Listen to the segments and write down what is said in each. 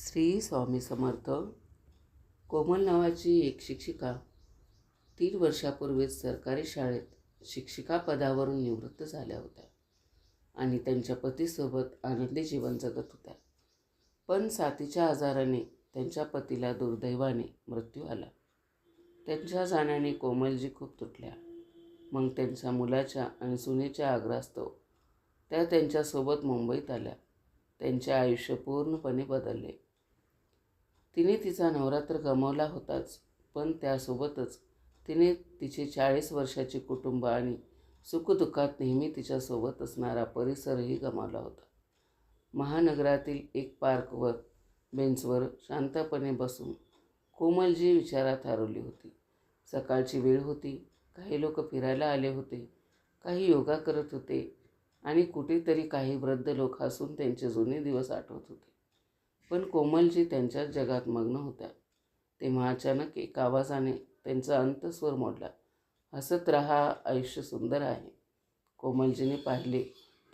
श्री स्वामी समर्थ कोमल नावाची एक शिक्षिका तीन वर्षापूर्वीच सरकारी शाळेत शिक्षिका पदावरून निवृत्त झाल्या होत्या आणि त्यांच्या पतीसोबत आनंदी जीवन जगत होत्या. पण साथीच्या आजाराने त्यांच्या पतीला दुर्दैवाने मृत्यू आला. त्यांच्या जाण्याने कोमलजी खूप तुटल्या. मग त्यांच्या मुलाच्या आणि सुनेच्या आग्रास्तव त्या त्यांच्यासोबत मुंबईत आल्या. त्यांचे आयुष्य पूर्णपणे बदलले. तिने तिचा नवरात्र गमावला होताच पण त्यासोबतच तिने तिचे चाळीस वर्षाचे कुटुंब आणि सुखदुःखात नेहमी तिच्यासोबत असणारा परिसरही गमावला होता. महानगरातील एक पार्कवर बेंचवर शांतपणे बसून कोमलजी विचारात हरवली होती. सकाळची वेळ होती काही लोक फिरायला आले होते काही योगा करत होते आणि कुठेतरी काही वृद्ध लोक हसून त्यांचे जुने दिवस आठवत होते. पण कोमलजी त्यांच्याच जगात मग्न होत्या. तेव्हा अचानक एक आवाजाने त्यांचा अंतस्वर मोडला. हसत रहा आयुष्य सुंदर आहे. कोमलजीने पाहिले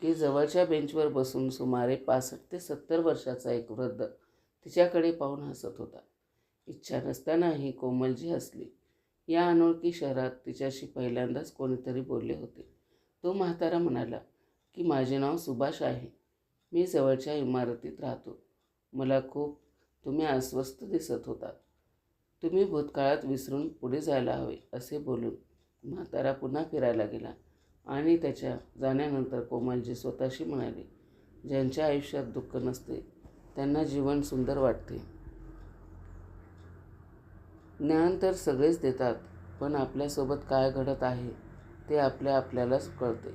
की जवळच्या बेंचवर बसून सुमारे पासष्ट ते सत्तर वर्षाचा एक वृद्ध तिच्याकडे पाहून हसत होता. इच्छा नसतानाही कोमलजी हसली. या अनोळखी शहरात तिच्याशी पहिल्यांदाच कोणीतरी बोलले होते. तो म्हातारा म्हणाला की माझे नाव सुभाष आहे. मी जवळच्या इमारतीत राहतो. मला खूप तुम्ही अस्वस्थ दिसत होता तुम्ही भूतकाळात विसरून पुढे जायला हवे असे बोलून म्हातारा पुन्हा फिरायला गेला आणि त्याच्या जाण्यानंतर कोमलजी स्वतःशी म्हणाली ज्यांच्या आयुष्यात दुःख नसते त्यांना जीवन सुंदर वाटते. ज्ञान तर सगळेच देतात पण आपल्यासोबत काय घडत आहे ते आपल्या आपल्यालाच कळते.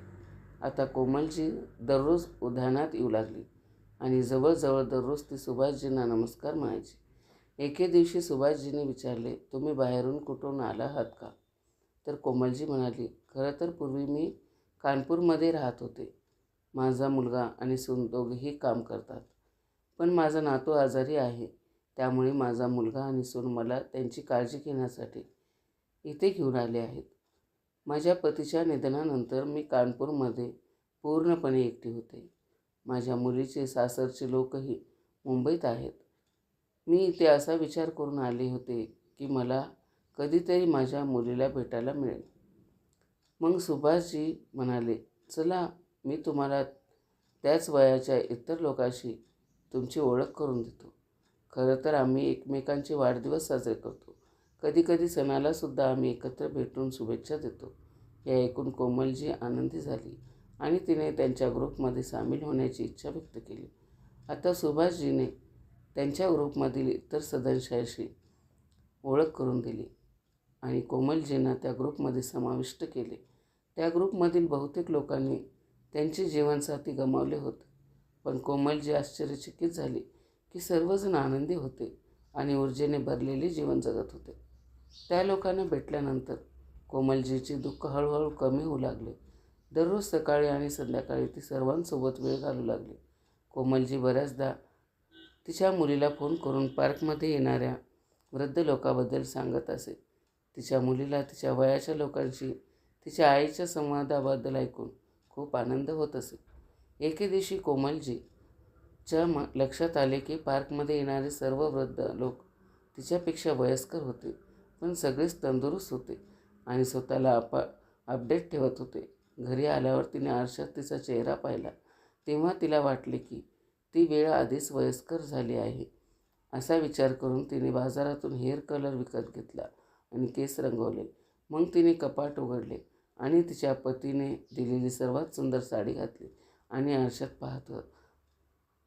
आता कोमलजी दररोज उद्यानात येऊ लागली. आणि जवळजवळ दररोज ती सुभाषजींना नमस्कार म्हणायची. एके दिवशी सुभाषजींनी विचारले तुम्ही बाहेरून कुठून आला आहात का? तर कोमलजी म्हणाली खरं तर पूर्वी मी कानपूरमध्ये राहत होते. माझा मुलगा आणि सून दोघेही काम करतात. पण माझा नातू आजारी आहे. त्यामुळे माझा मुलगा आणि सून मला त्यांची काळजी घेण्यासाठी इथे घेऊन आले आहेत. माझ्या पतीच्या निधनानंतर मी कानपूरमध्ये पूर्णपणे एकटी होते. माझ्या मुलीचे सासरचे लोकही मुंबईत आहेत. मी इथे असा विचार करून आले होते की मला कधीतरी माझ्या मुलीला भेटायला मिळेल. मग सुभाषजी म्हणाले चला मी तुम्हाला त्याच वयाच्या इतर लोकांशी तुमची ओळख करून देतो. खरं तर आम्ही एकमेकांचे वाढदिवस साजरे करतो. कधीकधी सणालासुद्धा आम्ही एकत्र भेटून शुभेच्छा देतो. हे ऐकून कोमलजी आनंदी झाली. आणि तिने त्यांच्या ग्रुपमध्ये सामील होण्याची इच्छा व्यक्त केली. आता सुभाषजीने त्यांच्या ग्रुपमधील इतर सदस्यांशी ओळख करून दिली आणि कोमलजींना त्या ग्रुपमध्ये समाविष्ट केले. त्या ग्रुपमधील बहुतेक लोकांनी त्यांचे जीवनसाथी गमावले होते. पण कोमलजी आश्चर्यचकित झाली की सर्वजण आनंदी होते आणि ऊर्जेने भरलेले जीवन जगत होते. त्या लोकांना भेटल्यानंतर कोमलजीचे दुःख हळूहळू कमी होऊ लागले. दररोज सकाळी आणि संध्याकाळी ती सर्वांसोबत वेळ घालू लागली. कोमलजी बऱ्याचदा तिच्या मुलीला फोन करून पार्कमध्ये येणाऱ्या वृद्ध लोकाबद्दल सांगत असे. तिच्या मुलीला तिच्या वयाच्या लोकांशी तिच्या आईच्या संवादाबद्दल ऐकून खूप आनंद होत असे. एके दिवशी कोमलजीच्या म लक्षात आले की पार्कमध्ये येणारे सर्व वृद्ध लोक तिच्यापेक्षा वयस्कर होते पण सगळेच तंदुरुस्त होते आणि स्वतःला अपा अपडेट ठेवत होते. घरी आल्यावर तिने आरशात तिचा चेहरा पाहिला. तेव्हा तिला वाटले की ती वेळ आधीच वयस्कर झाली आहे. असा विचार करून तिने बाजारातून हेअर कलर विकत घेतला आणि केस रंगवले. मग तिने कपाट उघडले आणि तिच्या पतीने दिलेली सर्वात सुंदर साडी घातली आणि आरशात पाहत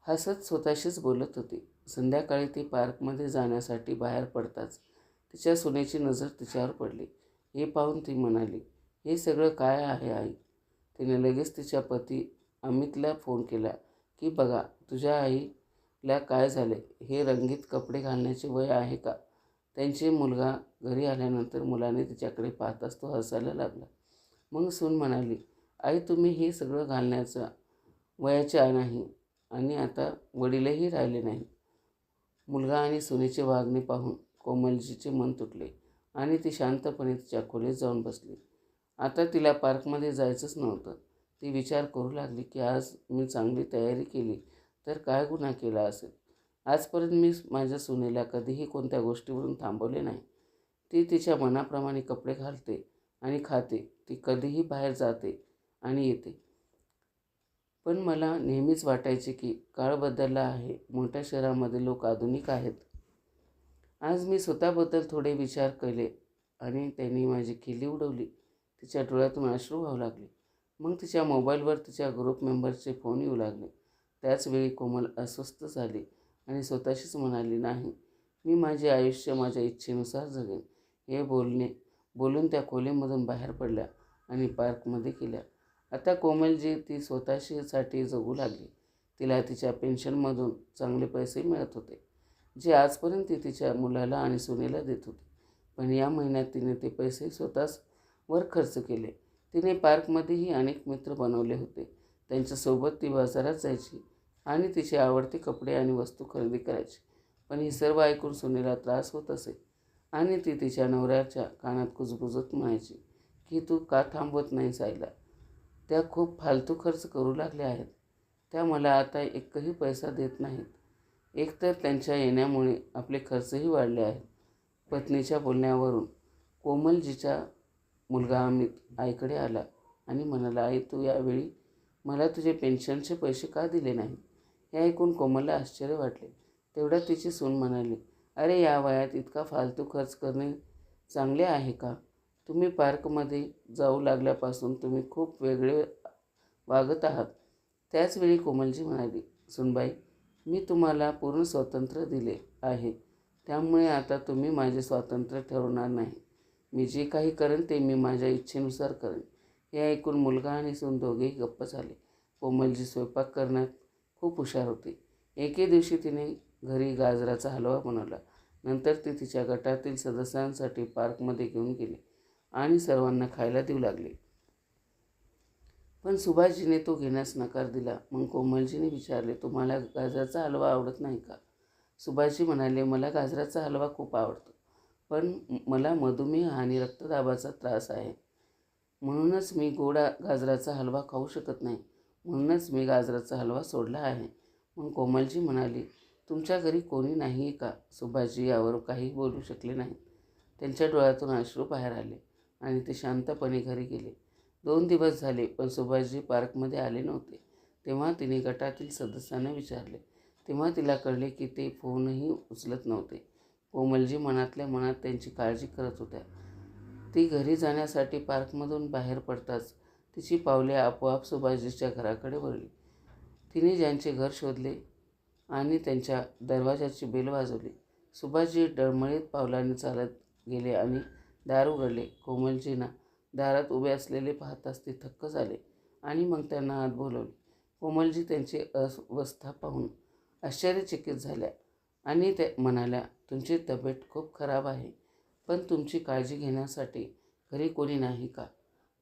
हसत स्वतःशीच बोलत होती. संध्याकाळी ती पार्कमध्ये जाण्यासाठी बाहेर पडताच तिच्या सुनेची नजर तिच्यावर पडली. हे पाहून ती म्हणाली हे सगळं काय आहे आई? तिने लगेच तिच्या पती अमितला फोन केला की बघा तुझ्या आईला काय झाले हे रंगीत कपडे घालण्याचे वय आहे का? त्यांचे मुलगा घरी आल्यानंतर मुलाने तिच्याकडे पाहताच तो हसायला लागला. मग सून म्हणाली आई तुम्ही हे सगळं घालण्याचं वयाचे नाही आणि आता वडीलही राहिले नाही. मुलगा आणि सुनेचे वागणे पाहून कोमलजीचे मन तुटले आणि ती शांतपणे तिच्या खोलीत जाऊन बसली. आता तिला पार्कमध्ये जायचंच नव्हतं. ती विचार करू लागली की आज मी चांगली तयारी केली तर काय गुन्हा केला असेल? आजपर्यंत मी माझ्या सुनेला कधीही कोणत्या गोष्टीवरून थांबवले नाही. ती तिच्या मनाप्रमाणे कपडे घालते आणि खाते. ती कधीही बाहेर जाते आणि येते. पण मला नेहमीच वाटायचे की काळ बदलला आहे. मोठ्या शहरामध्ये लोक आधुनिक आहेत. आज मी स्वतःबद्दल थोडे विचार केले आणि त्यांनी माझी खिल्ली उडवली. तिच्या डोळ्यातून अश्रू व्हावू लागले. मग तिच्या मोबाईलवर तिच्या ग्रुप मेंबरचे फोन येऊ लागले. त्याचवेळी कोमल अस्वस्थ झाली आणि स्वतःशीच म्हणाली नाही मी माझे आयुष्य माझ्या इच्छेनुसार जगेन. हे बोलणे बोलून त्या खोलीमधून बाहेर पडल्या आणि पार्कमध्ये गेल्या. आता कोमलजी ती स्वतःशीसाठी जगू लागली. तिला तिच्या पेन्शनमधून चांगले पैसे मिळत होते जे आजपर्यंत ती तिच्या मुलाला आणि सुनेला देत होती. पण या महिन्यात तिने ते पैसे स्वतःच वर खर्च केले. तिने पार्कमध्येही अनेक मित्र बनवले होते. त्यांच्यासोबत ती बाजारात जायची आणि तिचे आवडते कपडे आणि वस्तू खरेदी करायची. पण ही सर्व ऐकून सुनेला त्रास होत असे आणि ती तिच्या नवऱ्याच्या कानात कुजबुजत म्हणायची की तू का थांबवत नाही जायला त्या खूप फालतू खर्च करू लागल्या आहेत. त्या मला आता एकही पैसा देत नाहीत. एकतर त्यांच्या येण्यामुळे आपले खर्चही वाढले आहेत. पत्नीच्या बोलण्यावरून कोमलजीच्या मुलगा अमित आईकडे आला आणि म्हणाला आई तू यावेळी मला तुझे पेन्शनचे पैसे का दिले नाही? हे ऐकून कोमलला आश्चर्य वाटले. तेवढ्यात तिची सून म्हणाली अरे या वयात इतका फालतू खर्च करणे चांगले आहे का? तुम्ही पार्कमध्ये जाऊ लागल्यापासून तुम्ही खूप वेगळे वागत आहात. त्याचवेळी कोमलजी म्हणाली सुनबाई मी तुम्हाला पूर्ण स्वातंत्र्य दिले आहे. त्यामुळे आता तुम्ही माझे स्वातंत्र्य ठरवणार नाही. मी जे काही करेन ते मी माझ्या इच्छेनुसार करेन. हे ऐकून मुलगा आणि सून दोघेही गप्प झाले. कोमलजी स्वयंपाक करण्यात खूप हुशार होती. एके दिवशी तिने घरी गाजराचा हलवा बनवला. नंतर ती तिच्या गटातील सदस्यांसाठी पार्कमध्ये घेऊन गेली आणि सर्वांना खायला देऊ लागले. पण सुभाषजीने तो घेण्यास नकार दिला. मग कोमलजीने विचारले तुम्हाला गाजराचा हलवा आवडत नाही का? सुभाषजी म्हणाले मला गाजराचा हलवा खूप आवडतो. पण मला मधुमेह आणि रक्तदाबाचा त्रास आहे. म्हणूनच मी गोडा गाजराचा हलवा खाऊ शकत नाही. म्हणूनच मी गाजराचा हलवा सोडला आहे. मग कोमलजी म्हणाली तुमच्या घरी कोणी नाही का? सुभाषजी यावर काही बोलू शकले नाही त्यांच्या डोळ्यातून अश्रू बाहेर आले आणि ते शांतपणे घरी गेले. दोन दिवस झाले पण सुभाषजी पार्कमध्ये आले नव्हते. तेव्हा तिने गटातील सदस्यांना विचारले. तेव्हा तिला कळले की ते फोनही उचलत नव्हते. कोमलजी मनातल्या मनात त्यांची काळजी करत होत्या. ती घरी जाण्यासाठी पार्कमधून बाहेर पडताच तिची पावले आपोआप सुभाषजीच्या घराकडे वळली. तिने ज्यांचे घर शोधले आणि त्यांच्या दरवाजाची बेल वाजवली. सुभाषजी डळमळीत पावलाने चालत गेले आणि दार उघडले. कोमलजींना दारात उभे असलेले पाहताच ते थक्क झाले आणि मग त्यांना आत बोलवले. कोमलजी त्यांची अवस्था पाहून आश्चर्यचकित झाल्या. आणि ते म्हणाल्या तुमची तब्येत खूप खराब आहे पण तुमची काळजी घेण्यासाठी घरी कोणी नाही का?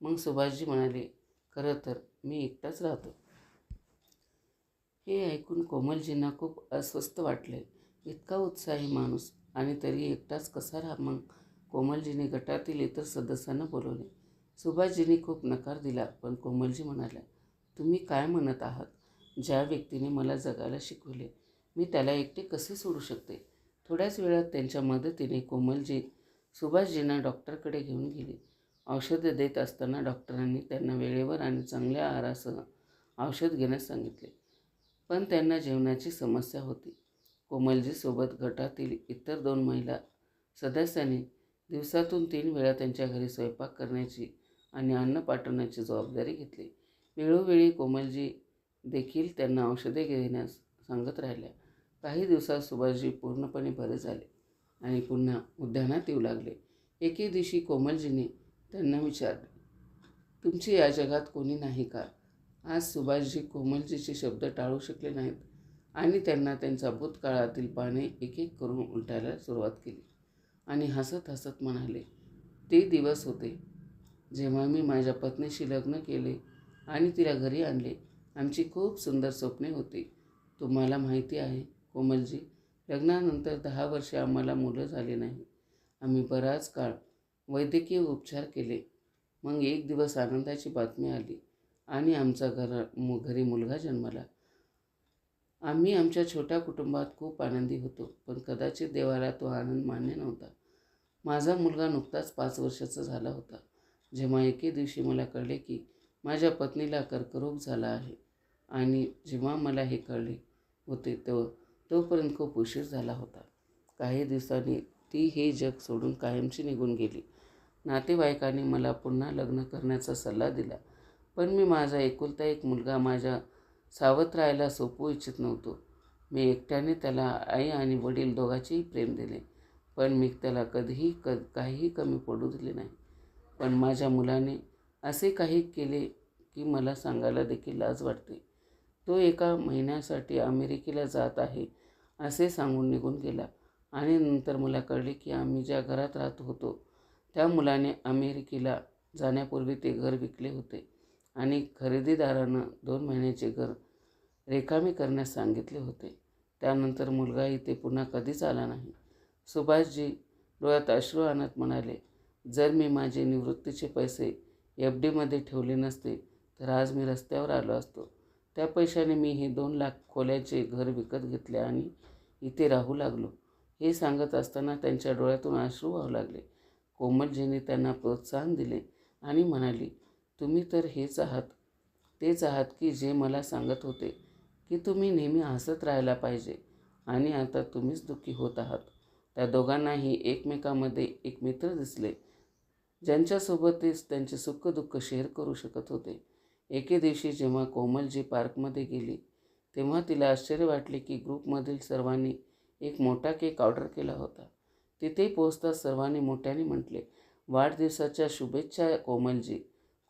मग सुभाषजी म्हणाले खरं तर मी एकटाच राहतो. हे ऐकून कोमलजींना खूप अस्वस्थ वाटले. इतका उत्साही माणूस आणि तरी एकटाच कसा राहा मग? कोमलजीने गटातील इतर सदस्यांना बोलवले. सुभाषजींनी खूप नकार दिला पण कोमलजी म्हणाल्या तुम्ही काय म्हणत आहात? ज्या व्यक्तीने मला जगायला शिकवले मी त्याला एकटे कसे सोडू शकते? थोड्याच वेळात त्यांच्या मदतीने कोमलजी सुभाषजींना डॉक्टरकडे घेऊन गेली. औषधं देत असताना डॉक्टरांनी त्यांना वेळेवर आणि चांगल्या आहारासह औषध घेण्यास सांगितले. पण त्यांना जेवणाची समस्या होती. कोमलजीसोबत गटातील इतर दोन महिला सदस्यांनी दिवसातून तीन वेळा त्यांच्या घरी स्वयंपाक करण्याची आणि अन्न पाठवण्याची जबाबदारी घेतली. वेळोवेळी कोमलजी देखील त्यांना औषधे घेण्यास सांगत राहिल्या. काही दिवसात सुभाषजी पूर्णपणे बरे झाले आणि पुन्हा उद्यानात येऊ लागले. एके दिवशी कोमलजीने त्यांना विचारले तुमची या जगात कोणी नाही का? आज सुभाषजी कोमलजीचे शब्द टाळू शकले नाहीत आणि त्यांना त्यांच्या भूतकाळातील पाने एक एक करून उलटायला सुरुवात केली आणि हसत हसत म्हणाले ते दिवस होते जेव्हा मी माझ्या पत्नीशी लग्न केले आणि तिला घरी आणले. आमची खूप सुंदर स्वप्ने होती. तुम्हाला माहिती आहे कोमलजी लग्नानंतर दहा वर्षे आम्हाला मुलं झाली नाही. आम्ही बराच काळ वैद्यकीय उपचार केले. मग एक दिवस आनंदाची बातमी आली आणि आमचा घर मु घरी मुलगा जन्माला. आम्ही आमच्या छोट्या कुटुंबात खूप आनंदी होतो पण कदाचित देवाला तो आनंद मान्य नव्हता. माझा मुलगा नुकताच पाच वर्षाचा झाला होता. जेव्हा एके दिवशी मला कळले की माझ्या पत्नीला कर्करोग झाला आहे आणि जेव्हा मला हे कळले होते तेव्हा तोपर्यंत खूप उशीर झाला होता. काही दिवसांनी ती हे जग सोडून कायमची निघून गेली. नातेवाईकांनी मला पुन्हा लग्न करण्याचा सल्ला दिला. पण मी माझा एकुलता एक मुलगा माझ्या सावत राहायला सोपू इच्छित नव्हतो. मी एकट्याने त्याला आई आणि वडील दोघांचेही प्रेम दिले. पण मी त्याला कधीही क काहीही कमी पडू दिले नाही. पण माझ्या मुलाने असे काही केले की मला सांगायला देखील लाज वाटते. तो एका महिन्यासाठी अमेरिकेला जात आहे. असे सांगून निघून गेला. आणि नंतर मला कळले की आम्ही ज्या घरात राहत होतो त्या मुलाने अमेरिकेला जाण्यापूर्वी ते घर विकले होते. आणि खरेदीदारानं दोन महिन्याचे घर रेखामी करण्यास सांगितले होते. त्यानंतर मुलगा इथे पुन्हा कधीच आला नाही. सुभाषजी डोळ्यात अश्रू आणत म्हणाले जर मी माझे निवृत्तीचे पैसे एफ डीमध्ये ठेवले नसते तर आज मी रस्त्यावर आलो असतो. त्या पैशाने मी हे दोन लाख खोल्याचे घर विकत घेतले आणि इथे राहू लागलो. हे सांगत असताना त्यांच्या डोळ्यातून अश्रू वाहू लागले. कोमलजीने त्यांना प्रोत्साहन दिले आणि म्हणाली तुम्ही तर हेच आहात. तेच आहात की जे मला सांगत होते की तुम्ही नेहमी हसत राहायला पाहिजे आणि आता तुम्हीच दुःखी होत आहात. त्या दोघांनाही एकमेकांमध्ये एक मित्र दिसले ज्यांच्यासोबतच त्यांचे सुख दुःख शेअर करू शकत होते. एके दिवशी जेव्हा कोमलजी पार्कमध्ये गेली तेव्हा तिला आश्चर्य वाटले की ग्रुपमधील सर्वांनी एक मोठा केक ऑर्डर केला होता. तिथे पोहोचता सर्वांनी मोठ्याने म्हटले वाढदिवसाच्या शुभेच्छा कोमलजी.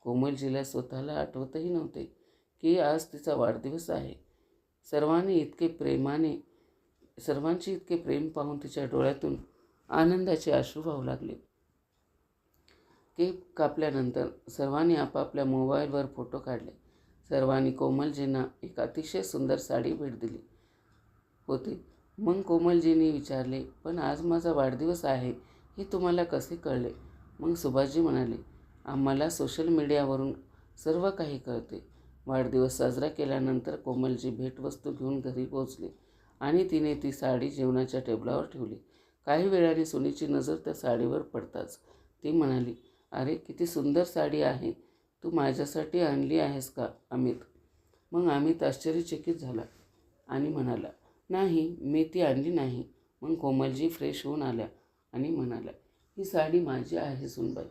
कोमलजीला स्वतःला आठवतही नव्हते की आज तिचा वाढदिवस आहे. सर्वांनी इतके प्रेमाने सर्वांचे इतके प्रेम पाहून तिच्या डोळ्यातून आनंदाचे अश्रू वाहू लागले. केक कापल्यानंतर सर्वांनी आपापल्या मोबाईलवर फोटो काढले. सर्वांनी कोमलजींना एक अतिशय सुंदर साडी भेट दिली. होती. मग कोमलजींनी विचारले पण आज माझा वाढदिवस आहे हे तुम्हाला कसे कळले? मग सुभाषजी म्हणाले आम्हाला सोशल मीडियावरून सर्व काही कळते. वाढदिवस साजरा केल्यानंतर कोमलजी भेटवस्तू घेऊन घरी पोहोचली आणि तिने ती साडी जेवणाच्या टेबलावर ठेवली. काही वेळाने सुनीची नजर त्या साडीवर पडताच. ती म्हणाली अरे किती सुंदर साडी आहे. तू माझ्यासाठी आणली आहेस का अमित? मग अमित आश्चर्यचकित झाला आणि म्हणाला नाही मी ती आणली नाही. मग कोमलजी फ्रेश होऊन आल्या आणि म्हणाल्या ही साडी माझी आहे सुनबाई.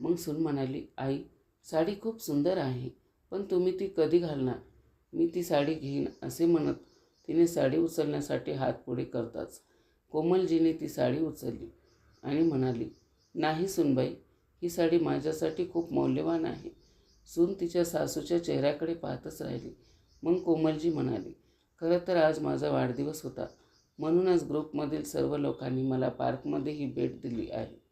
मग सुन म्हणाली आई साडी खूप सुंदर आहे पण तुम्ही ती कधी घालणार? मी ती साडी घेईन असे म्हणत तिने साडी उचलण्यासाठी हात पुढे करताच कोमलजीने ती साडी उचलली आणि म्हणाली नाही सुनबाई ही साडी माझ्यासाठी खूप मौल्यवान आहे. सून तिच्या सासूच्या चेहऱ्याकडे पाहतच राहिली. मग कोमलजी म्हणाली खरं तर आज माझा वाढदिवस होता. म्हणूनच ग्रुपमधील सर्व लोकांनी मला पार्कमध्ये ही भेट दिली आहे.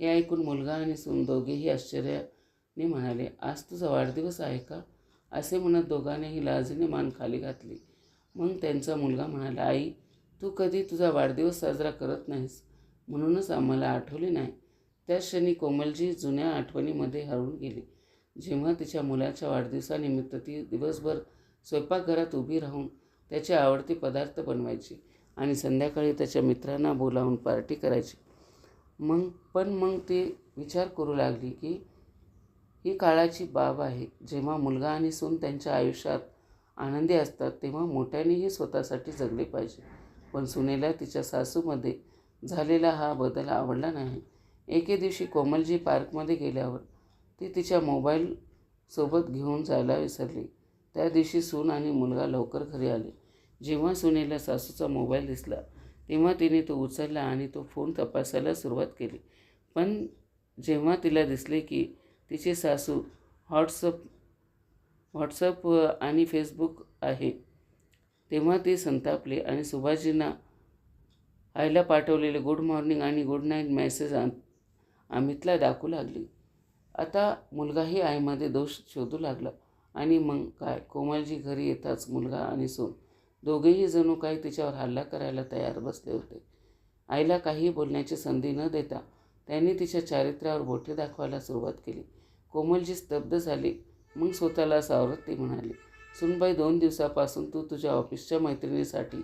हे ऐकून मुलगा आणि सून दोघेही आश्चर्याने म्हणाले आज तुझा वाढदिवस आहे का? असे म्हणत दोघांनीही लाजीने मान खाली घातली. मग त्यांचा मुलगा म्हणाला आई तू कधी तुझा वाढदिवस साजरा करत नाहीस. म्हणूनच आम्हाला आठवले नाही. त्या क्षणी कोमलजी जुन्या आठवणीमध्ये हरवून गेली. जेव्हा तिच्या मुलाच्या वाढदिवसानिमित्त ती दिवसभर स्वयंपाकघरात उभी राहून त्याचे आवडते पदार्थ बनवायची आणि संध्याकाळी त्याच्या मित्रांना बोलावून पार्टी करायची. मग पण मग ती विचार करू लागली की ही काळाची बाब आहे. जेव्हा मुलगा आणि सून त्यांच्या आयुष्यात आनंदी असतात तेव्हा मोठ्यानेही स्वतःसाठी जगले पाहिजे. पण सुनेला तिच्या सासूमध्ये झालेला हा बदल आवडला नाही. एके दिवशी कोमलजी पार्कमध्ये गेल्यावर ती तिच्या मोबाईल सोबत घेऊन जायला विसरली. त्या दिवशी सून आणि मुलगा लवकर घरी आले. जेव्हा सुनेला सासूचा मोबाईल दिसला तेव्हा तिने तो उचलला आणि तो फोन तपासायला सुरुवात केली. पण जेव्हा तिला दिसले की तिचे सासू व्हॉट्सअप व्हॉट्सअप आणि फेसबुक आहे तेव्हा ती संतापली आणि सुभाषजींना आईला पाठवलेले गुड मॉर्निंग आणि गुड नाईट मेसेज अमितला दाखवू लागली. आता मुलगाही आईमध्ये दोष शोधू लागला. आणि मग काय? कोमलजी घरी येताच मुलगा आणि सून. दोघेही जणू काही तिच्यावर हल्ला करायला तयार बसले होते. आईला काही बोलण्याची संधी न देता त्यांनी तिच्या चारित्र्यावर बोटे दाखवायला सुरुवात केली. कोमलजी स्तब्ध झाली. मग स्वतःला सावरत ती म्हणाली सुनबाई दोन दिवसापासून तू तुझ्या ऑफिसच्या मैत्रिणीसाठी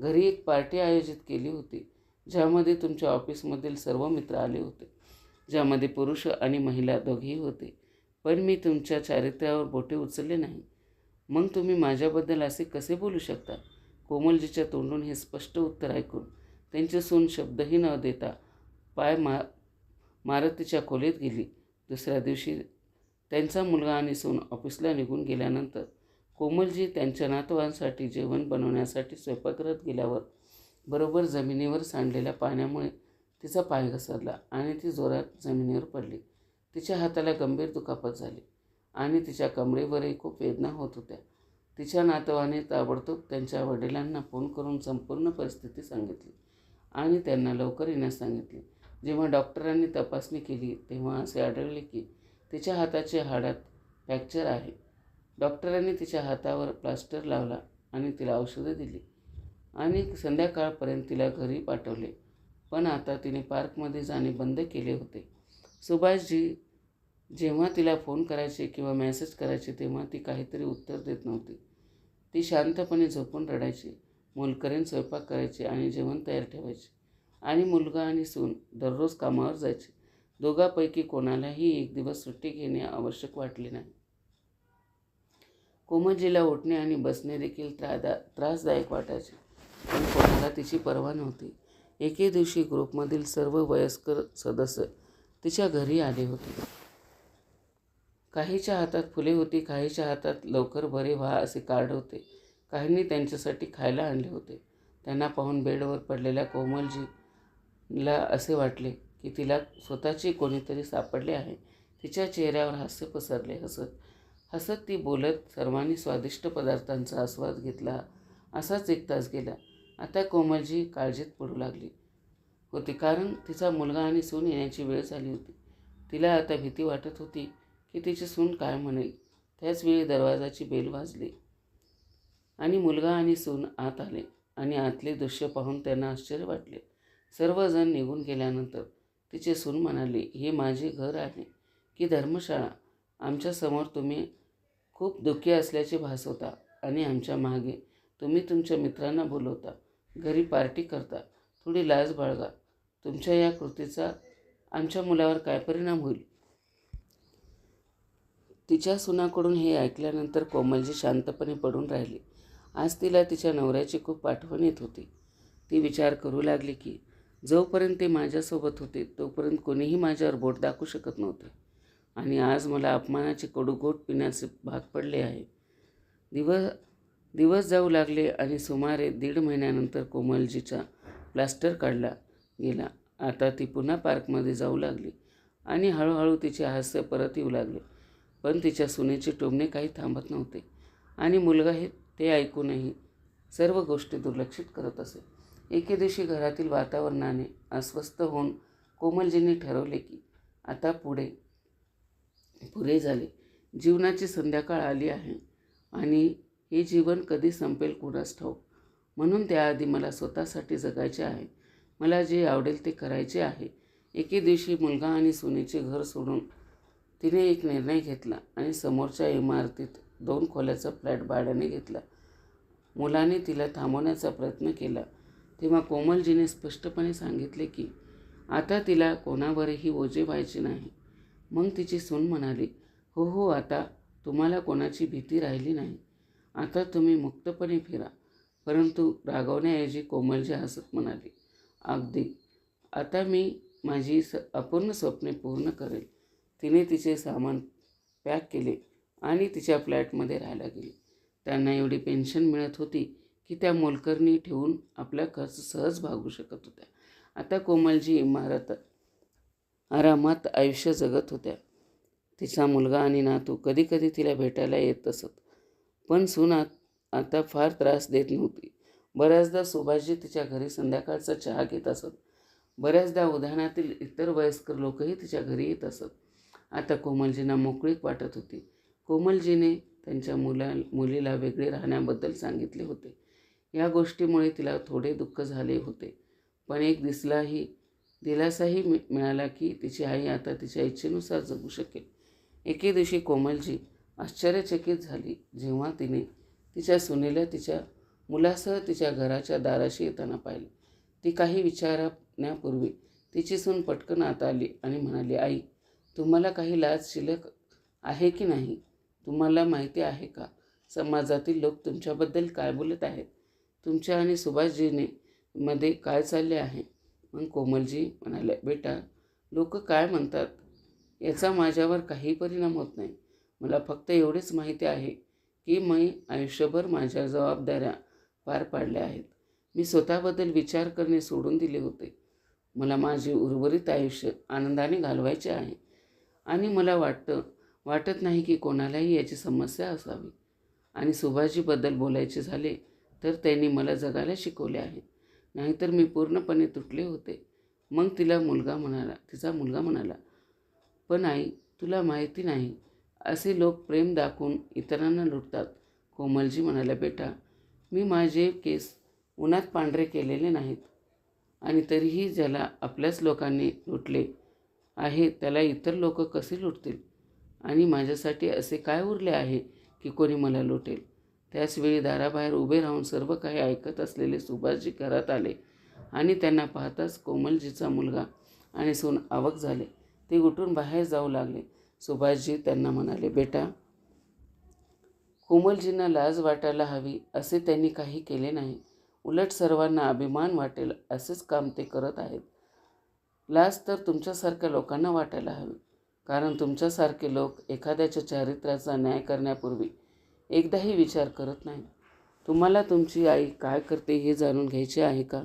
घरी एक पार्टी आयोजित केली होती ज्यामध्ये तुमच्या ऑफिसमधील सर्व मित्र आले होते. ज्यामध्ये पुरुष आणि महिला दोघेही होते. पण मी तुमच्या चारित्र्यावर बोटे उचलले नाही. मग तुम्ही माझ्याबद्दल असे कसे बोलू शकता? कोमलजीच्या तोंडून हे स्पष्ट उत्तर ऐकून त्यांची सून शब्दही न देता पाय मा मारतीच्या खोलीत गेली. दुसऱ्या दिवशी त्यांचा मुलगा आणि सून ऑफिसला निघून गेल्यानंतर कोमलजी त्यांच्या नातवांसाठी जेवण बनवण्यासाठी स्वयंपाकघरात गेल्यावर बरोबर जमिनीवर सांडलेल्या पाण्यामुळे तिचा पाय घसरला आणि ती जोरात जमिनीवर पडली. तिच्या हाताला गंभीर दुखापत झाली आणि तिच्या कमरेवरही खूप वेदना होत होत्या. तिच्या नातवाने ताबडतोब त्यांच्या वडिलांना फोन करून संपूर्ण परिस्थिती सांगितली आणि त्यांना लवकर येण्यास सांगितले. जेव्हा डॉक्टरांनी तपासणी केली तेव्हा असे आढळले की तिच्या हाताचे हाडात फ्रॅक्चर आहे. डॉक्टरांनी तिच्या हातावर प्लास्टर लावला आणि तिला औषधं दिली आणि संध्याकाळपर्यंत तिला घरी पाठवले. पण आता तिने पार्कमध्ये जाणे बंद केले होते. सुभाषजी जेव्हा तिला फोन करायचे किंवा मेसेज करायचे तेव्हा ती काहीतरी उत्तर देत नव्हती. ती शांतपणे झोपून रडायची. मोलकरीन स्वयंपाक करायची आणि जेवण तयार ठेवायची. आणि मुलगा आणि सून दररोज कामावर जायचे. दोघांपैकी कोणालाही एक दिवस सुट्टी घेणे आवश्यक वाटले नाही. कोमलजीला उठणे आणि बसणे देखील त्रादा त्रासदायक वाटायचे. पण कोणाला तिची पर्वा नव्हती. एके दिवशी ग्रुपमधील सर्व वयस्कर सदस्य तिच्या घरी आले होते. काहीच्या हातात फुले होती काहीच्या हातात लवकर बरे व्हा असे कार्ड होते. काहींनी त्यांच्यासाठी खायला आणले होते. त्यांना पाहून बेडवर पडलेल्या कोमलजीला असे वाटले की तिला स्वतःचे कोणीतरी सापडले आहे. तिच्या चेहऱ्यावर हास्य पसरले हसत हसत ती बोलत सर्वांनी स्वादिष्ट पदार्थांचा आस्वाद घेतला. असाच एक तास गेला. आता कोमलजी काळजीत पडू लागली. होती कारण तिचा मुलगा आणि सून येण्याची वेळ झाली होती. तिला आता भीती वाटत होती की तिची सून काय म्हणेल. त्याचवेळी दरवाजाची बेल वाजली. आणि मुलगा आणि सून आत आले आणि आतले दृश्य पाहून त्यांना आश्चर्य वाटले. सर्वजण निघून गेल्यानंतर तिचे सून म्हणाली हे माझे घर आहे की धर्मशाळा? आमच्यासमोर तुम्ही खूप दुःखी असल्याचे भासवता आणि आमच्या मागे तुम्ही तुमच्या मित्रांना बोलवता घरी पार्टी करता थोडी लाज बाळगा. तुमच्या या कृतीचा आमच्या मुलावर काय परिणाम होईल? तिच्या सुनाकडून हे ऐकल्यानंतर कोमलजी शांतपणे पडून राहिली. आज तिला तिच्या नवऱ्याची खूप आठवण येत होती. ती विचार करू लागली की जोपर्यंत ते माझ्यासोबत होते तोपर्यंत कोणीही माझ्यावर बोट दाखवू शकत नव्हते. आणि आज मला अपमानाचे कडूघोट पिण्याचे भाग पडले आहे. दिवस दिवस जाऊ लागले आणि सुमारे दीड महिन्यानंतर कोमलजीचा प्लास्टर काढला गेला. आता ती पुन्हा पार्कमध्ये जाऊ लागली आणि हळूहळू तिचे हास्य परत येऊ लागले. पण तिच्या सुनेचे टोमणे काही थांबत नव्हते आणि मुलगा हे ते ऐकूनही सर्व गोष्टी दुर्लक्षित करत असे. एके दिवशी घरातील वातावरणाने अस्वस्थ होऊन कोमलजींनी ठरवले की आता पुढे पुरे झाले. जीवनाची संध्याकाळ आली आहे आणि हे जीवन कधी संपेल कुणास ठाऊक? म्हणून त्याआधी मला स्वतःसाठी जगायचे आहे. मला जे आवडेल ते करायचे आहे. एके दिवशी मुलगा आणि सुनेचे घर सोडून तिने एक निर्णय घेतला आणि समोरच्या इमारतीत दोन खोल्याचा फ्लॅट भाड्याने घेतला. मुलाने तिला थांबवण्याचा प्रयत्न केला. तेव्हा कोमलजीने स्पष्टपणे सांगितले की आता तिला कोणावरही ओझे व्हायचे नाही. मग तिची सून म्हणाली हो हो आता तुम्हाला कोणाची भीती राहिली नाही. आता तुम्ही मुक्तपणे फिरा. परंतु रागवण्याऐवजी कोमलजी हसत म्हणाली अगदी. आता मी माझी स अपूर्ण स्वप्ने पूर्ण करेल. तिने तिचे सामान पॅक केले आणि तिच्या फ्लॅटमध्ये राहायला गेली. त्यांना एवढी पेन्शन मिळत होती की त्या मोलकरणी ठेवून आपला खर्च सहज भागू शकत होत्या. आता कोमलजी इमारत आरामात आयुष्य जगत होत्या. तिचा मुलगा आणि नातू कधीकधी तिला भेटायला येत असत. पण सुनात आता फार त्रास देत नव्हती. बऱ्याचदा सुभाषजी तिच्या घरी संध्याकाळचा चहा घेत असत. बऱ्याचदा उद्यानातील इतर वयस्कर लोकही तिच्या घरी येत असत. आता कोमलजींना मोकळीक वाटत होती. कोमलजीने त्यांच्या मुला मुलीला वेगळे राहण्याबद्दल सांगितले होते. या गोष्टीमुळे तिला थोडे दुःख झाले होते. पण एक दिसलाही दिलासाही मि मिळाला की तिची आई आता तिच्या इच्छेनुसार जगू शकेल. एके दिवशी कोमलजी आश्चर्यचकित झाली. जेव्हा तिने तिच्या सुनेला तिच्या मुलासह तिच्या घराच्या दाराशी येताना पाहिले. ती काही विचारण्यापूर्वी तिची सून पटकन आत आली आणि म्हणाली आई तुम्हाला काही लाज शिल्लक आहे की नाही? तुम्हाला माहिती आहे का? समाजातील लोक तुमच्याबद्दल काय बोलत आहेत? तुमच्या आणि सुभाषजीने मध्ये काय चालले आहे? मग कोमलजी म्हणाले बेटा लोक काय म्हणतात? याचा माझ्यावर काही परिणाम होत नाही. मला फक्त एवढीच माहिती आहे की मी आयुष्यभर माझ्या जबाबदाऱ्या पार पाडल्या आहेत. मी स्वतःबद्दल विचार करणे सोडून दिले होते. मला माझे उर्वरित आयुष्य आनंदाने घालवायचे आहे. आणि मला वाटतं वाटत नाही की कोणालाही याची समस्या असावी. आणि सुभाषजीबद्दल बोलायचे झाले तर त्यांनी मला जगायला शिकवले आहे. नाहीतर मी पूर्णपणे तुटले होते. मग तिला मुलगा म्हणाला तिचा मुलगा म्हणाला पण आई तुला माहिती नाही असे लोक प्रेम दाखवून इतरांना लुटतात. कोमलजी म्हणाल्या बेटा मी माझे केस उन्हात पांढरे केलेले नाहीत आणि तरीही ज्याला आपल्याच लोकांनी लुटले आहे त्याला इतर लोक कसे लुटतील? आणि माझ्यासाठी असे काय उरले आहे की कोणी मला लुटेल? त्याचवेळी दाराबाहेर उभे राहून सर्व काही ऐकत असलेले सुभाषजी घरात आले आणि त्यांना पाहताच कोमलजीचा मुलगा आणि सून आवक झाले. ते उठून बाहेर जाऊ लागले. सुभाषजी त्यांना म्हणाले बेटा कोमलजींना लाज वाटायला हवी असे त्यांनी काही केले नाही. उलट सर्वांना अभिमान वाटेल असेच काम ते करत आहेत. लाज तर तुमच्यासारख्या लोकांना वाटायला हवी. कारण तुमच्यासारखे लोक एखाद्याच्या चारित्र्याचा न्याय करण्यापूर्वी एकदाही विचार करत नाही तुम्हाला तुमची आई काय करते हे जाणून घ्यायचे आहे का?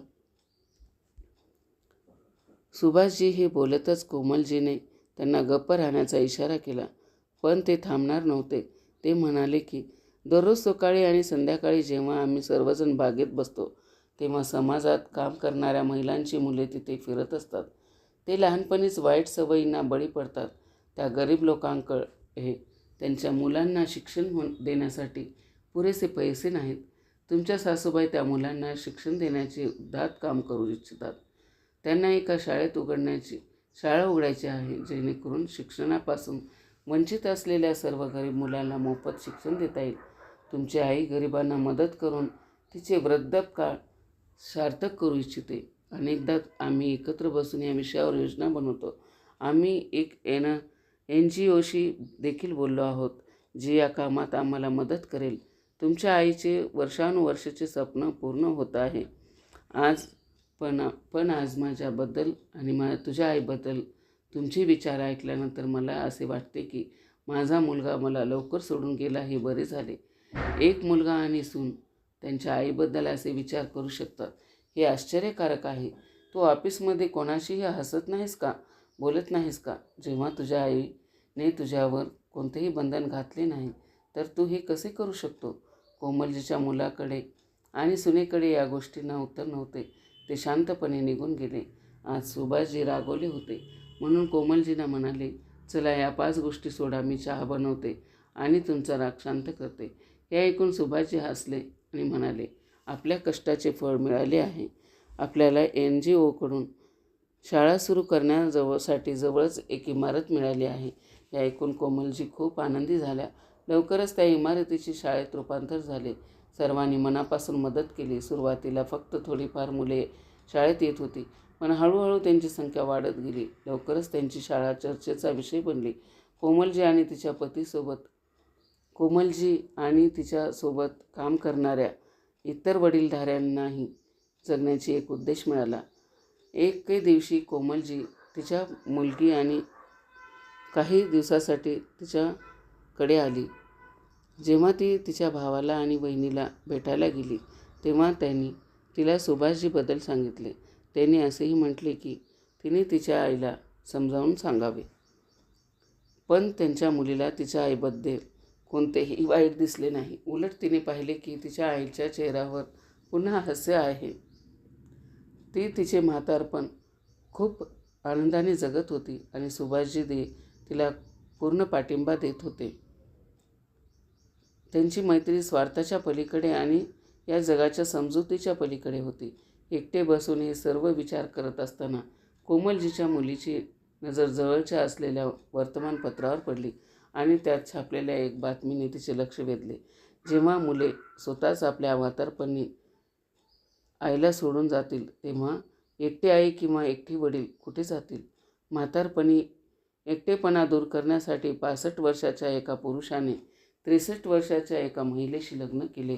सुभाषजी हे बोलतच कोमलजीने त्यांना गप्प राहण्याचा इशारा केला. पण ते थांबणार नव्हते. ते म्हणाले की दररोज सकाळी आणि संध्याकाळी जेव्हा आम्ही सर्वजण बागेत बसतो तेव्हा समाजात काम करणाऱ्या महिलांची मुले तिथे फिरत असतात. ते लहानपणीच वाईट सवयींना बळी पडतात. त्या गरीब लोकांकडे त्यांच्या मुलांना शिक्षण हो देण्यासाठी पुरेसे पैसे नाहीत. तुमच्या सासूबाई त्या मुलांना शिक्षण देण्याचे उदात काम करू इच्छितात. त्यांना एका शाळेत उघडण्याची शाळा उघडायची आहे जेणेकरून शिक्षणापासून वंचित असलेल्या सर्व गरीब मुलांना मोफत शिक्षण देता येईल. तुमची आई गरिबांना मदत करून तिचे वृद्धकाळ सार्थक करू इच्छिते. अनेकदा आम्ही एकत्र बसून या विषयावर योजना बनवतो. आम्ही एक एन एन जी ओशी देखील बोललो आहोत जी या कामात आम्हाला मदत करेल. तुमच्या आईचे वर्षानुवर्षाचे स्वप्न पूर्ण होत आहे. आज पण पण आज माझ्याबद्दल आणि मा तुझ्या आईबद्दल तुमचे विचार ऐकल्यानंतर मला असे वाटते की माझा मुलगा मला लवकर सोडून गेला हे बरे झाले. एक मुलगा आणि सून त्यांच्या आईबद्दल असे विचार करू शकतात. हे आश्चर्यकारक आहे. तू ऑफिसमध्ये कोणाशीही हसत नाहीस का? बोलत नाहीस का? जेव्हा तुझ्या आईने तुझ्यावर कोणतेही बंधन घातले नाही तर तू हे कसे करू शकतो? कोमलजीच्या मुलाकडे आणि सुनेकडे या गोष्टींना उत्तर नव्हते. ते शांतपणे निघून गेले. आज सुभाषजी रागवले होते. म्हणून कोमलजींना म्हणाले चला या पाच गोष्टी सोडा मी चहा बनवते आणि तुमचा राग शांत करते. हे ऐकून सुभाषजी हसले आणि म्हणाले आपल्या कष्टाचे फळ मिळाले आहे. आपल्याला एन जी ओकडून शाळा सुरू करण्याजवळसाठी जवळच एक इमारत मिळाली आहे. हे ऐकून कोमलजी खूप आनंदी झाल्या. लवकरच त्या इमारतीची शाळेत रूपांतर झाले. सर्वांनी मनापासून मदत केली. सुरुवातीला फक्त थोडीफार मुले शाळेत येत होती पण हळूहळू त्यांची संख्या वाढत गेली. लवकरच त्यांची शाळा चर्चेचा विषय बनली. कोमलजी आणि तिच्या पतीसोबत कोमलजी आणि तिच्यासोबत काम करणाऱ्या इतर वडीलधाऱ्यांनाही जगण्याची एक उद्देश मिळाला. एके दिवशी कोमलजी तिच्या मुलगी आणि काही दिवसासाठी तिच्याकडे आली. जेव्हा ती तिच्या भावाला आणि बहिणीला भेटायला गेली तेव्हा त्यांनी तिला सुभाषजीबद्दल सांगितले. त्यांनी असेही म्हटले की तिने तिच्या आईला समजावून सांगावे. पण त्यांच्या मुलीला तिच्या आईबद्दल कोणतेही वाईट दिसले नाही. उलट तिने पाहिले की तिच्या आईच्या चेहऱ्यावर पुन्हा हास्य आहे. ती तिचे म्हातारपण खूप आनंदाने जगत होती आणि सुभाषजी दे तिला पूर्ण पाठिंबा देत होते. त्यांची मैत्री स्वार्थाच्या पलीकडे आणि या जगाच्या समजुतीच्या पलीकडे होती. एकटे बसून हे सर्व विचार करत असताना कोमलजीच्या मुलीची नजर जवळच्या असलेल्या वर्तमानपत्रावर पडली आणि त्यात छापलेल्या एक बातमीने तिचे लक्ष वेधले. जेव्हा मुले स्वतःच आपल्या म्हातारपणी आईला सोडून जातील तेव्हा एकटी आई किंवा एकटी वडील कुठे जातील? म्हातारपणी एकटेपणा दूर करण्यासाठी पासष्ट वर्षाच्या एका पुरुषाने त्रेसष्ट वर्षाच्या एका महिलेशी लग्न केले.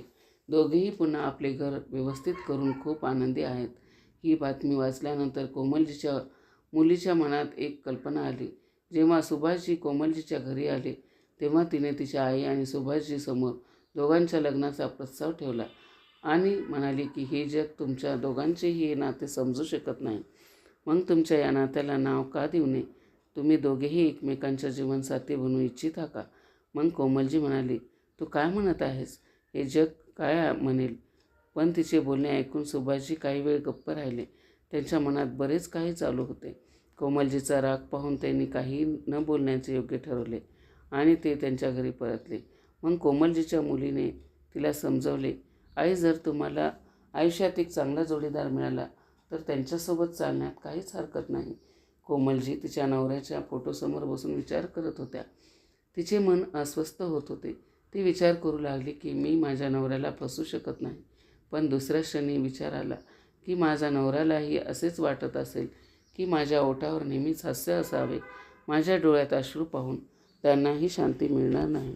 दोघेही पुन्हा आपले घर व्यवस्थित करून खूप आनंदी आहेत. ही बातमी वाचल्यानंतर कोमलजीच्या मुलीच्या मनात एक कल्पना आली. जेव्हा सुभाषजी कोमलजीच्या घरी आले तेव्हा तिने तिच्या आई आणि सुभाषजीसमोर दोघांच्या लग्नाचा प्रस्ताव ठेवला आणि म्हणाली की हे जग तुमच्या दोघांचेही हे नाते समजू शकत नाही. मग तुमच्या या नात्याला नाव का देऊ नये? तुम्ही दोघेही एकमेकांच्या जीवनसाथी बनू इच्छिता का? मग कोमलजी म्हणाली तू काय म्हणत आहेस? हे जग काय म्हणेल? पण तिचे बोलणे ऐकून सुभाषजी काही वेळ गप्प राहिले. त्यांच्या मनात बरेच काही चालू होते. कोमलजीचा राग पाहून त्यांनी काही न बोलण्याचे योग्य ठरवले आणि ते त्यांच्या घरी परतले. मग कोमलजीच्या मुलीने तिला समजवले आई जर तुम्हाला आयुष्यात एक चांगला जोडीदार मिळाला तर त्यांच्यासोबत चालण्यात काहीच हरकत नाही. कोमलजी तिच्या नवऱ्याच्या फोटोसमोर बसून विचार करत होत्या. तिचे मन अस्वस्थ होत होते. ती विचार करू लागली की मी माझ्या नवऱ्याला फसू शकत नाही. पण दुसऱ्या क्षणी विचार आला की माझ्या नवऱ्यालाही असेच वाटत असेल की माझ्या ओठावर नेहमीच हास्य असावे. माझ्या डोळ्यात अश्रू पाहून त्यांनाही शांती मिळणार नाही.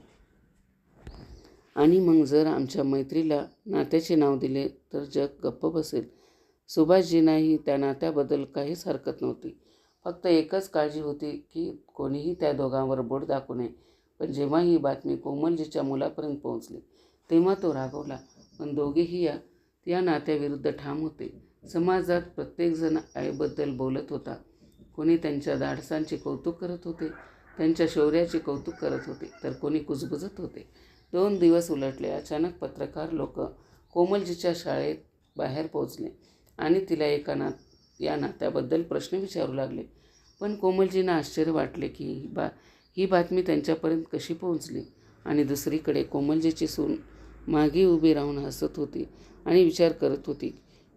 आणि मग जर आमच्या मैत्रीला नात्याचे नाव दिले तर जग गप्प बसेल. सुभाषजींनाही त्या नात्याबद्दल काहीच हरकत नव्हती. फक्त एकच काळजी होती की कोणीही त्या दोघांवर बोट दाखवू नये. पण जेव्हा ही बातमी कोमलजीच्या मुलापर्यंत पोहोचली तेव्हा तो रागवला पण दोघेही या या नात्याविरुद्ध ठाम होते. समाजात प्रत्येकजण आईबद्दल बोलत होता. कोणी त्यांच्या धाडसांचे कौतुक करत होते त्यांच्या शौर्याचे कौतुक करत होते तर कोणी कुजबुजत होते. दोन दिवस उलटले. अचानक पत्रकार लोक कोमलजीच्या शाळेत बाहेर पोहोचले आणि तिला एका ना या नात्याबद्दल प्रश्न विचारू लागले. पण कोमलजींना आश्चर्य वाटले की बा ही बातमी त्यांच्यापर्यंत कशी पोहोचली? आणि दुसरीकडे कोमलजीची सून मागे उभी राहून हसत होती आणि विचार करत होती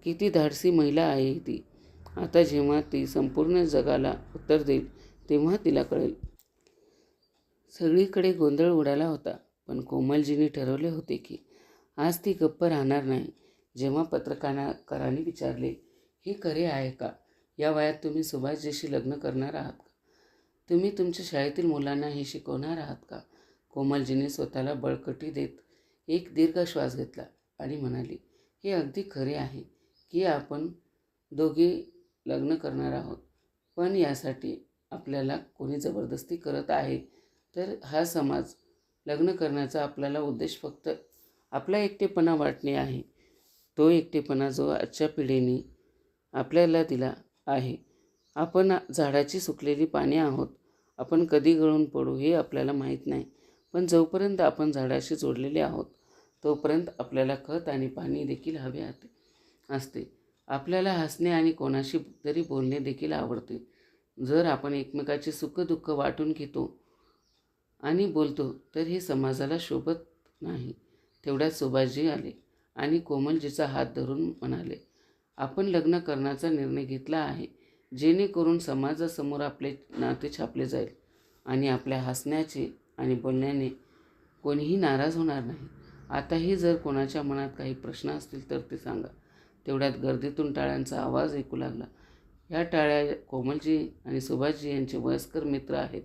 किती धाडसी महिला आहे ती. आता जेव्हा ती संपूर्ण जगाला उत्तर देईल तेव्हा तिला कळेल. सगळीकडे गोंधळ उडाला होता पण कोमलजीने ठरवले होते की आज ती गप्प राहणार नाही. जेव्हा पत्रकारांनी विचारले हे खरे आहे का? या वयात तुम्ही सुभाषजीशी लग्न करणार आहात तुम्ही तुमच्या शाळेतील मुलांना हे शिकवणार आहात का? कोमलजीने स्वतःला बळकटी देत एक दीर्घ श्वास घेतला आणि म्हणाली हे अगदी खरे आहे की आपण दोघे लग्न करणार आहोत पण यासाठी आपल्याला कोणी जबरदस्ती करत आहे. तर हा समाज लग्न करण्याचा आपल्याला उद्देश फक्त आपला एकटेपणा वाटणे आहे. तो एकटेपणा जो आजच्या पिढीने आपल्याला दिला आहे. आपण झाडाची सुकलेली पाने आहोत. आपण कधी गळून पडू हे आपल्याला माहीत नाही. पण जोपर्यंत आपण झाडाशी जोडलेले आहोत तोपर्यंत आपल्याला खत आणि पाणी देखील हवे असते. आपल्याला हसणे आणि कोणाशी तरी बोलणे देखील आवडते. जर आपण एकमेकाचे सुखदुःख वाटून घेतो आणि बोलतो तर हे समाजाला शोभत नाही. तेवढ्यात सुभाषजी आले आणि कोमलजीचा हात धरून म्हणाले आपण लग्न करण्याचा निर्णय घेतला आहे. जेणेकरून समाजासमोर आपले नाते छापले जाईल आणि आपल्या हसण्याचे आणि बोलण्याने कोणीही नाराज होणार नाही. आताही जर कोणाच्या मनात काही प्रश्न असतील तर ते सांगा. तेवढ्यात गर्दीतून टाळ्यांचा आवाज ऐकू लागला. ह्या टाळ्या कोमलजी आणि सुभाषजी यांचे वयस्कर मित्र आहेत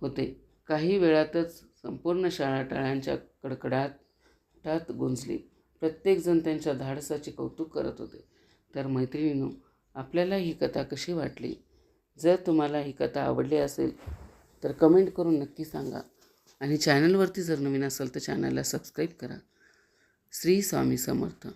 होते. काही वेळातच संपूर्ण शाळा टाळ्यांच्या कडकडाटात गुंजली. प्रत्येकजण त्यांच्या धाडसाचे कौतुक करत होते. तर मैत्रिणींनो आपल्याला ही कथा कशी वाटली? जर तुम्हाला ही कथा आवडली असेल तर कमेंट करून नक्की सांगा. आणि चॅनलवरती जर नवीन असेल तर चॅनलला सबस्क्राईब करा. श्री स्वामी समर्थ.